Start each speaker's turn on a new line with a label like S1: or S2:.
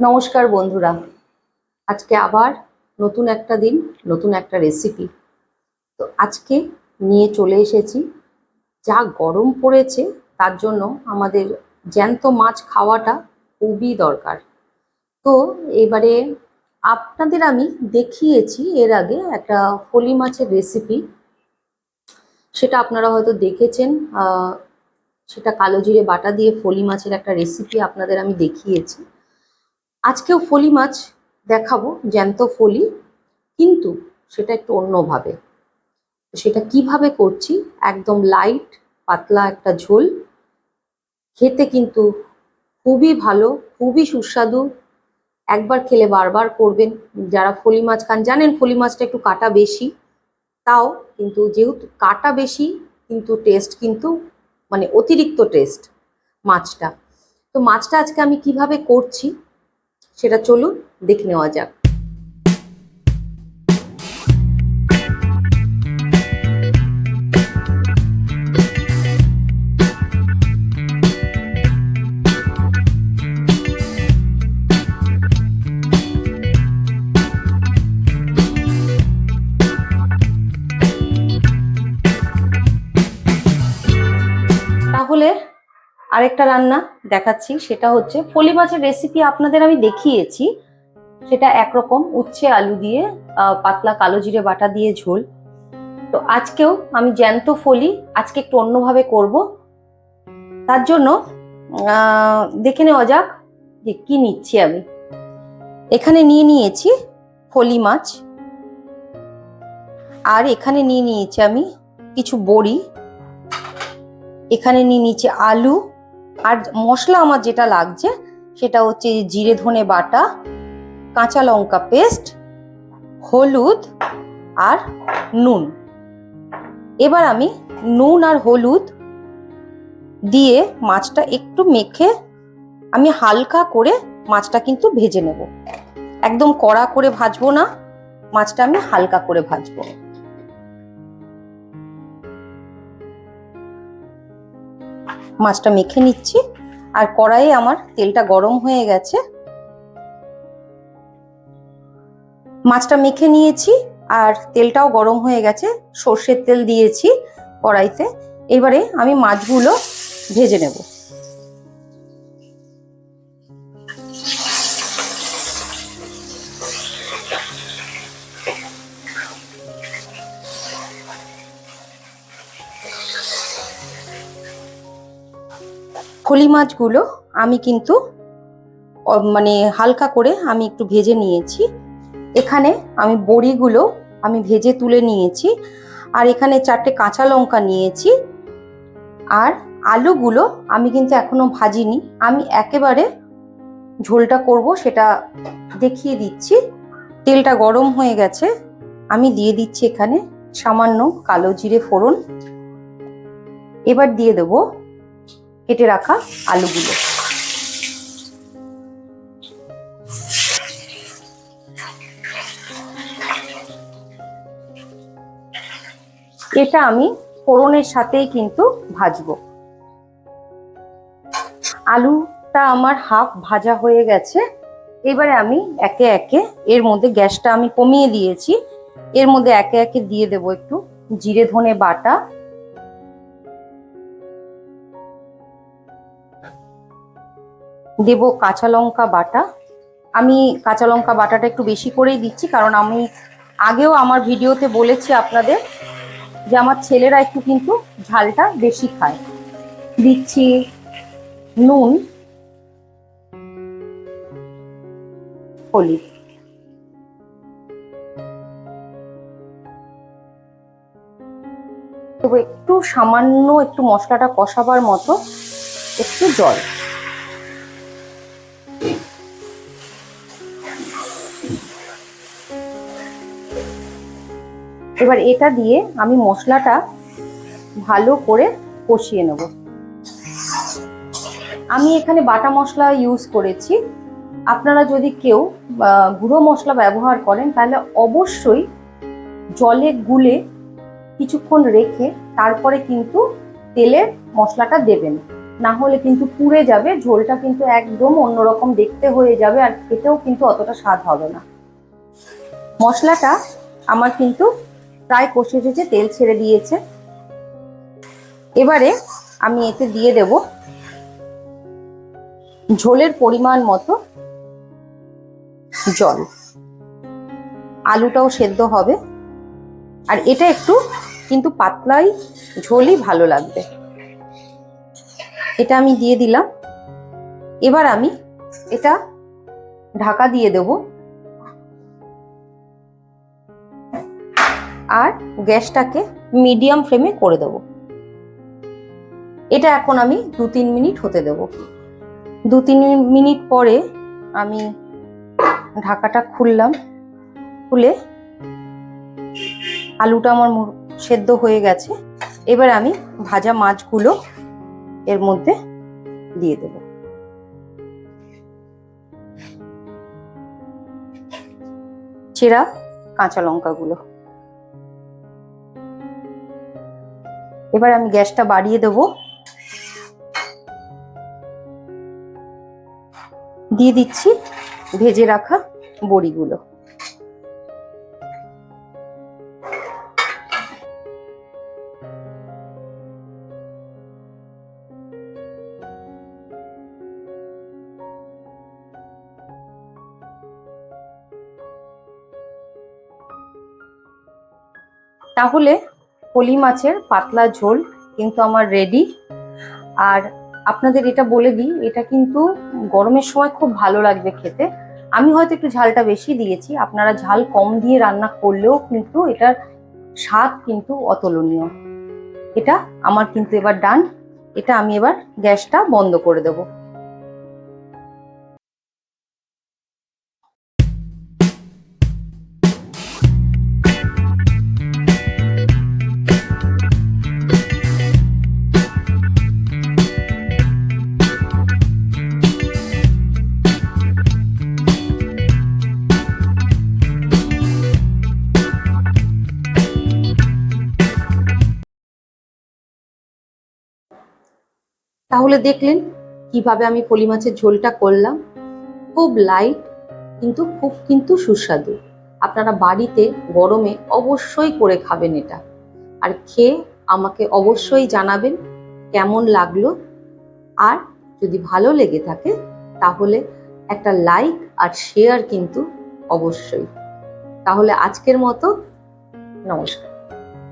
S1: নমস্কার বন্ধুরা। আজকে আবার নতুন একটা দিন, নতুন একটা রেসিপি তো আজকে নিয়ে চলে এসেছি। যা গরম পড়েছে, তার জন্য আমাদের জ্যান্ত মাছ খাওয়াটা খুবই দরকার। তো এবারে আপনাদের আমি দেখিয়েছি এর আগে একটা ফলি মাছের রেসিপি সেটা আপনারা হয়তো দেখেছেন সেটা কালো জিরে বাটা দিয়ে ফলি মাছের একটা রেসিপি আপনাদের আমি দেখিয়েছি। আজকেও ফলি মাছ দেখাবো, জ্যান্ত ফলি, কিন্তু সেটা একটু অন্যভাবে। সেটা কীভাবে করছি? একদম লাইট পাতলা একটা ঝোল। খেতে কিন্তু খুবই ভালো, খুবই সুস্বাদু। একবার খেলে বারবার করবেন। যারা ফলি মাছ খান, জানেন ফলি মাছটা একটু কাটা বেশি। তাও কিন্তু যেহেতু কাটা বেশি, কিন্তু টেস্ট কিন্তু মানে অতিরিক্ত টেস্ট মাছটা। তো মাছটা আজকে আমি কীভাবে করছি? সেটা চলুন দেখে নেওয়া যাক। আরেকটা রান্না দেখাচ্ছি, সেটা হচ্ছে ফলি মাছের রেসিপি আপনাদের আমি দেখিয়েছি। সেটা একরকম উচ্ছে আলু দিয়ে পাতলা কালো জিরে বাটা দিয়ে ঝোল। তো আজকেও আমি জ্যান্ত ফলি, আজকে একটু অন্যভাবে করব। তার জন্য দেখে নেওয়া যাক যে কি নিচ্ছি আমি। এখানে নিয়ে নিয়েছি ফলি মাছ। আর এখানে নিয়ে নিয়েছি আমি কিছু বড়ি। এখানে নিয়ে নিচ্ছে আলু। আর মশলা আমার যেটা লাগছে, সেটা হচ্ছে জিরে ধনে বাটা, কাঁচা লঙ্কা পেস্ট, হলুদ আর নুন। এবার আমি নুন আর হলুদ দিয়ে মাছটা একটু মেখে আমি হালকা করে মাছটা কিন্তু ভেজে নেব। একদম কড়া করে ভাজবো না, মাছটা আমি হালকা করে ভাজবো। মাছটা মেখে নিচ্ছি। আর কড়াইয়ে আমার তেলটা গরম হয়ে গেছে। মাছটা মেখে নিয়েছি আর তেলটাও গরম হয়ে গেছে। সর্ষের তেল দিয়েছি কড়াইতে। এবারে আমি মাছগুলো ভেজে নেব। ফলি মাছগুলো আমি কিন্তু মানে হালকা করে আমি একটু ভেজে নিয়েছি। এখানে আমি বড়িগুলো আমি ভেজে তুলে নিয়েছি। আর এখানে চারটে কাঁচা লঙ্কা নিয়েছি। আর আলুগুলো আমি কিন্তু এখনও ভাজিনি। আমি একেবারে ঝোলটা করব সেটা দেখিয়ে দিচ্ছি। তেলটা গরম হয়ে গেছে। আমি দিয়ে দিচ্ছি এখানে সামান্য কালো জিরে ফোড়ন। এবার দিয়ে দেবো কেটে রাখা আলুগুলো। এটা আমি ফোড়নের সাথেই কিন্তু ভাজবো। আলুটা আমার হাফ ভাজা হয়ে গেছে। এবারে আমি একে একে, এর মধ্যে গ্যাসটা আমি কমিয়ে দিয়েছি। এর মধ্যে একে একে দিয়ে দেবো একটু জিরে ধনে বাটা। দেব কাঁচা লঙ্কা বাটা। আমি কাঁচা লঙ্কা বাটাটা একটু বেশি করেই দিচ্ছি, কারণ আমি আগেও আমার ভিডিওতে বলেছি আপনাদের যে আমার ছেলেরা একটু কিন্তু ঝালটা বেশি খায়। দিচ্ছি নুন, হলুদ। একটু সামান্য একটু মশলাটা কষাবার মতো একটু জল। এবার এটা দিয়ে আমি মশলাটা ভালো করে কষিয়ে নেব। আমি এখানে বাটা মশলা ইউজ করেছি। আপনারা যদি কেউ গুঁড়ো মশলা ব্যবহার করেন, তাহলে অবশ্যই জলে গুলে কিছুক্ষণ রেখে তারপরে কিন্তু তেলে মশলাটা দেবেন। না হলে কিন্তু পুড়ে যাবে, ঝোলটা কিন্তু একদম অন্যরকম দেখতে হয়ে যাবে আর খেতেও কিন্তু অতটা স্বাদ হবে না। মশলাটা আমার কিন্তু প্রায় কষে এসেছে তেল ছেড়ে দিয়েছে। এবারে আমি এতে দিয়ে দেব ঝোলের পরিমাণ মতো জল। আলুটাও সেদ্ধ হবে। আর এটা একটু কিন্তু পাতলাই ঝোলই ভালো লাগবে। এটা আমি দিয়ে দিলাম। এবার আমি এটা ঢাকা দিয়ে দেব। আর গ্যাসটাকে মিডিয়াম ফ্লেমে করে দেব। এটা এখন আমি দু তিন মিনিট হতে দেব। দু তিন মিনিট পরে আমি ঢাকাটা খুললাম। খুলে আলুটা আমার মোর- সেদ্ধ হয়ে গেছে। এবার আমি ভাজা মাছগুলো এর মধ্যে দিয়ে দেব। চেরা কাঁচা লঙ্কাগুলো। এবার আমি গ্যাসটা বাড়িয়ে দেব। দিয়ে দিচ্ছি ভেজে রাখা বড়িগুলো। তাহলে পলি মাছের পাতলা ঝোল কিন্তু আমার রেডি আর আপনাদের এটা বলে দিই, এটা কিন্তু গরমের সময় খুব ভালো লাগবে খেতে। আমি হয়তো একটু ঝালটা বেশি দিয়েছি, আপনারা ঝাল কম দিয়ে রান্না করলেও কিন্তু এটার স্বাদ কিন্তু অতুলনীয়। এটা আমার কিন্তু এবার ডান এটা আমি এবার গ্যাসটা বন্ধ করে দেবো। তাহলে দেখলেন কীভাবে আমি পলি মাছের ঝোলটা করলাম। খুব লাইট কিন্তু খুব কিন্তু সুস্বাদু। আপনারা বাড়িতে গরমে অবশ্যই করে খাবেন এটা। আর খেয়ে আমাকে অবশ্যই জানাবেন কেমন লাগল। আর যদি ভালো লেগে থাকে, তাহলে একটা লাইক আর শেয়ার কিন্তু অবশ্যই। তাহলে আজকের মতো নমস্কার।